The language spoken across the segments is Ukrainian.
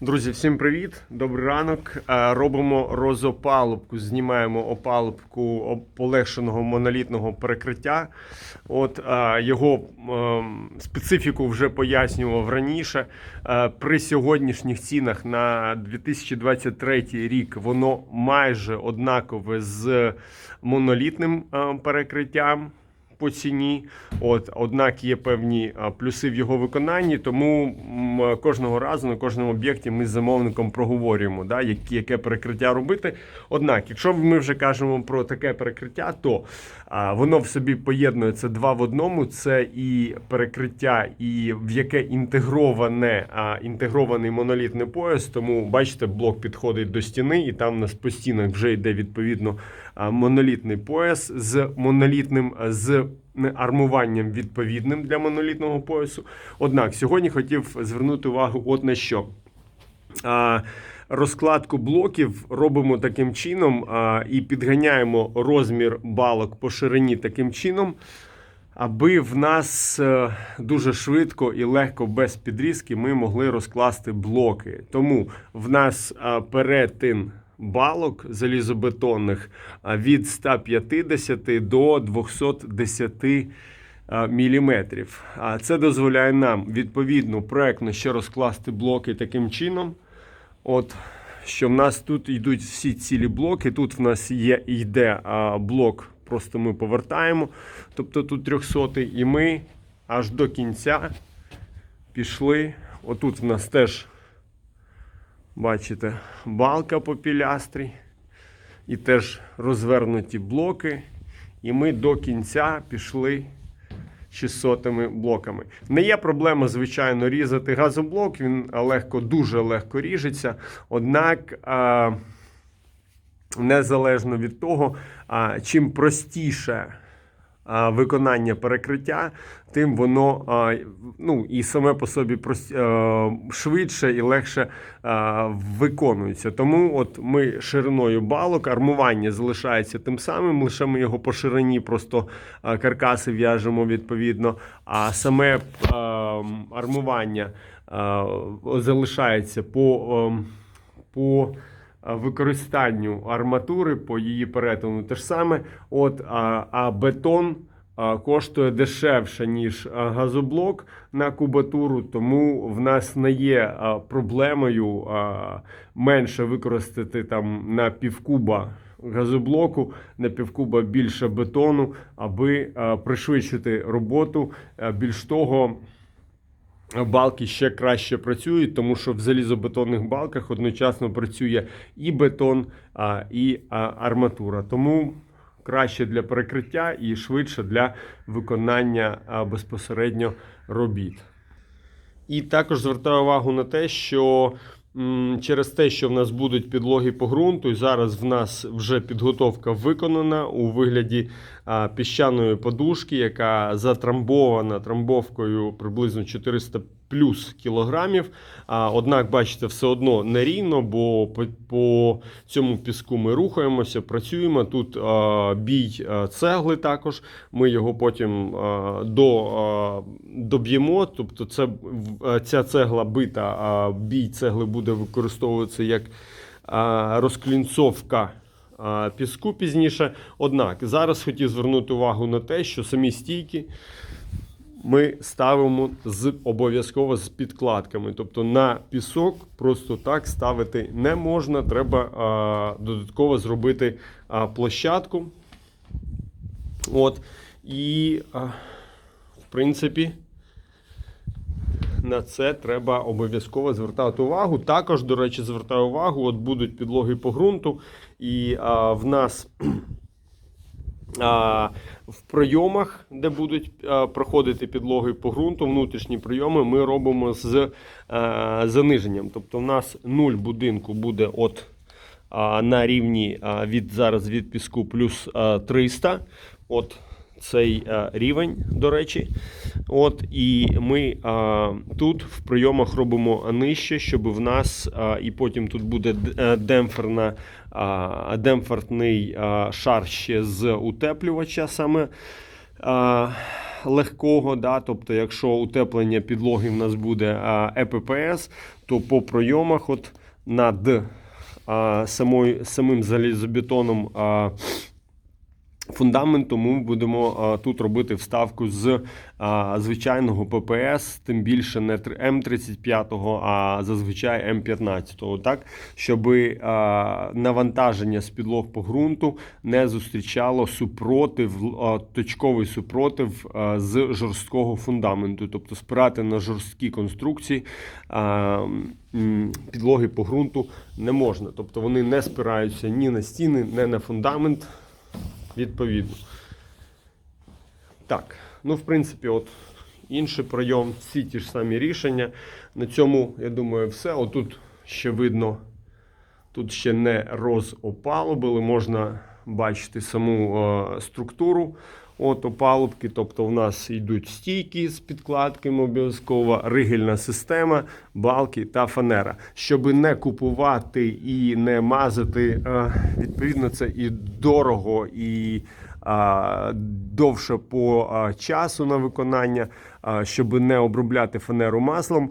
Друзі, всім привіт! Добрий ранок. Е, Робимо розопалубку, знімаємо опалубку полегшеного монолітного перекриття. От е, його ем, специфіку вже пояснював раніше. Е, При сьогоднішніх цінах на 2023 рік воно майже однакове з монолітним е, перекриттям по ціні. От, однак є певні плюси в його виконанні, тому кожного разу на кожному об'єкті ми з замовником проговорюємо, да, яке перекриття робити. Однак, якщо ми вже кажемо про таке перекриття, то а, воно в собі поєднується два в одному: це і перекриття, і в яке інтегроване а, інтегрований монолітний пояс. Тому бачите, блок підходить до стіни, і там у нас по стінах вже йде відповідно монолітний пояс з монолітним з армуванням відповідним для монолітного поясу. Однак сьогодні хотів звернути увагу от на що. Розкладку блоків робимо таким чином і підганяємо розмір балок по ширині таким чином, аби в нас е, дуже швидко і легко без підрізки ми могли розкласти блоки. Тому в нас перетин балок залізобетонних від 150 до 210 міліметрів. А Це дозволяє нам відповідно проектно ще розкласти блоки таким чином. От, що в нас тут йдуть всі цілі блоки. Тут в нас є йде блок, просто ми повертаємо. Тобто тут 300 і ми аж до кінця пішли. Отут в нас теж, бачите, балка по пілястрі. І теж розвернуті блоки. І ми до кінця пішли 600 блоками. Не є проблема, звичайно, різати газоблок, він легко, дуже легко ріжеться. Однак, незалежно від того, чим простіше виконання перекриття, тим воно ну, і саме по собі е, швидше і легше виконується. Тому от ми шириною балок, армування залишається тим самим, лише ми його по ширині просто каркаси в'яжемо відповідно, а саме армування залишається по. по використанню арматури по її перетину те ж саме. От, а, а бетон коштує дешевше, ніж газоблок на кубатуру, тому в нас не є проблемою менше використати там на півкуба. Газоблоку на півкуба більше бетону, аби пришвидшити роботу. Більш того, Балки ще краще працюють, тому що в залізобетонних балках одночасно працює і бетон, і арматура. Тому краще для перекриття і швидше для виконання безпосередньо робіт. І також звертаю увагу на те, що через те, що в нас будуть підлоги по ґрунту, і зараз в нас вже підготовка виконана у вигляді піщаної подушки, яка затрамбована трамбовкою приблизно 400 плюс кілограмів. А, однак, бачите, все одно нерівно, бо по, по цьому піску ми рухаємося, працюємо. Тут а, бій а, цегли також. Ми його потім а, до, а, доб'ємо. Тобто, це, ця цегла бита, а бій цегли буде використовуватися як а, розклінцовка піску пізніше. Однак зараз хотів звернути увагу на те, що самі стійки ми ставимо з обов'язково з підкладками. Тобто на пісок просто так ставити не можна. Треба а, додатково зробити а, площадку. От. І, а, в принципі, на це треба обов'язково звертати увагу. Також, до речі, звертаю увагу, от будуть підлоги по ґрунту, і а, в нас в прийомах, де будуть проходити підлоги по ґрунту, внутрішні прийоми, ми робимо з а, заниженням. Тобто, в нас нуль будинку буде от на рівні від зараз від піску плюс 300. От цей а, рівень, до речі. От, і ми а, тут в прийомах робимо нижче, щоб в нас а, і потім тут буде е, демпферна, а, демпферний а, шар ще з утеплювача саме. А, легкого. Да? Тобто, якщо утеплення підлоги в нас буде а, ЕППС, то по пройомах от над а, самою, самим залізобетоном а, фундаменту ми будемо тут робити вставку з звичайного ППС, тим більше не тр- М35, а зазвичай М15, так, щоб навантаження з підлог по ґрунту не зустрічало супротив, точковий супротив з жорсткого фундаменту, тобто спирати на жорсткі конструкції підлоги по ґрунту не можна. Тобто вони не спираються ні на стіни, ні на фундамент відповідно. Так, ну в принципі, от інший прийом, всі ті ж самі рішення. На цьому, я думаю, все. Отут ще видно, тут ще не розопалубили, можна бачити саму е, структуру. От опалубки, тобто в нас йдуть стійки з підкладками обов'язково, ригельна система, балки та фанера. Щоб не купувати і не мазати, е, відповідно, це і дорого, і довше по часу на виконання, щоб не обробляти фанеру маслом.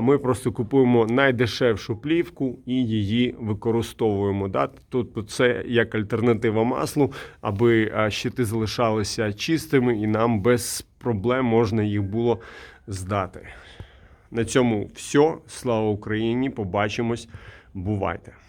Ми просто купуємо найдешевшу плівку і її використовуємо. Тобто це як альтернатива маслу, аби щити залишалися чистими і нам без проблем можна їх було здати. На цьому все. Слава Україні! Побачимось. Бувайте!